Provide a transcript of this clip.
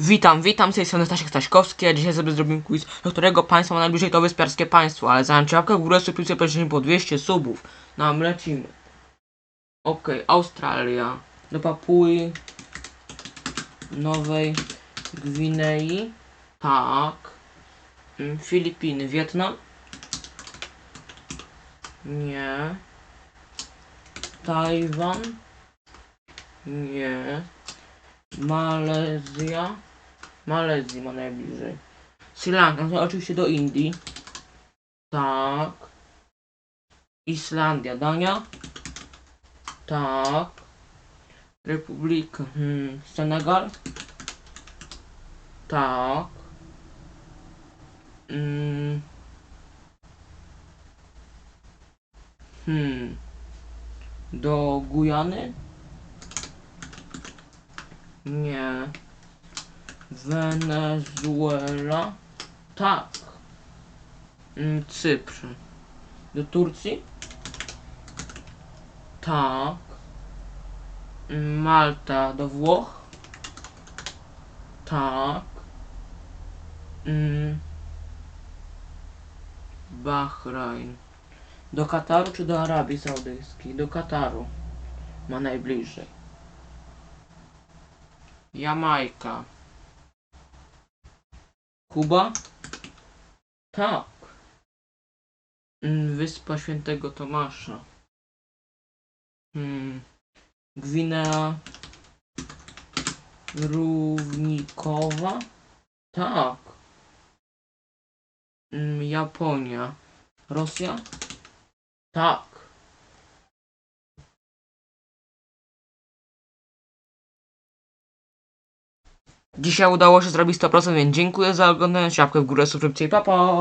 Witam, witam, z tej strony Stasiek Staśkowski, a dzisiaj sobie zrobimy quiz, do którego państwo ma najbliżej to wyspiarskie państwo, ale zanim łapkę w górę, subskrypcję, prosimy po 200 subów. Nam lecimy. Okej, Australia, do Papui Nowej Gwinei, tak. Mm, Filipiny, Wietnam, nie. Tajwan, nie. Malezja. Malezji ma najbliżej. Sri Lanka, no to oczywiście do Indii. Tak. Islandia, Dania. Tak. Republika, hmm, Senegal. Tak. Mm. Hmm. Do Gujany? Nie. Wenezuela? Tak. Mm, Cypr. Do Turcji? Tak. Mm, Malta do Włoch? Tak. Mm. Bahrajn. Do Kataru czy do Arabii Saudyjskiej? Do Kataru. Ma najbliżej. Jamajka. Kuba? Tak. Mm, Wyspa Świętego Tomasza. Hmm. Gwinea Równikowa? Tak. Mm, Japonia. Rosja? Tak. Dzisiaj udało się zrobić 100%, więc dziękuję za oglądanie. Siapkę w górę, subskrypcję i pa pa!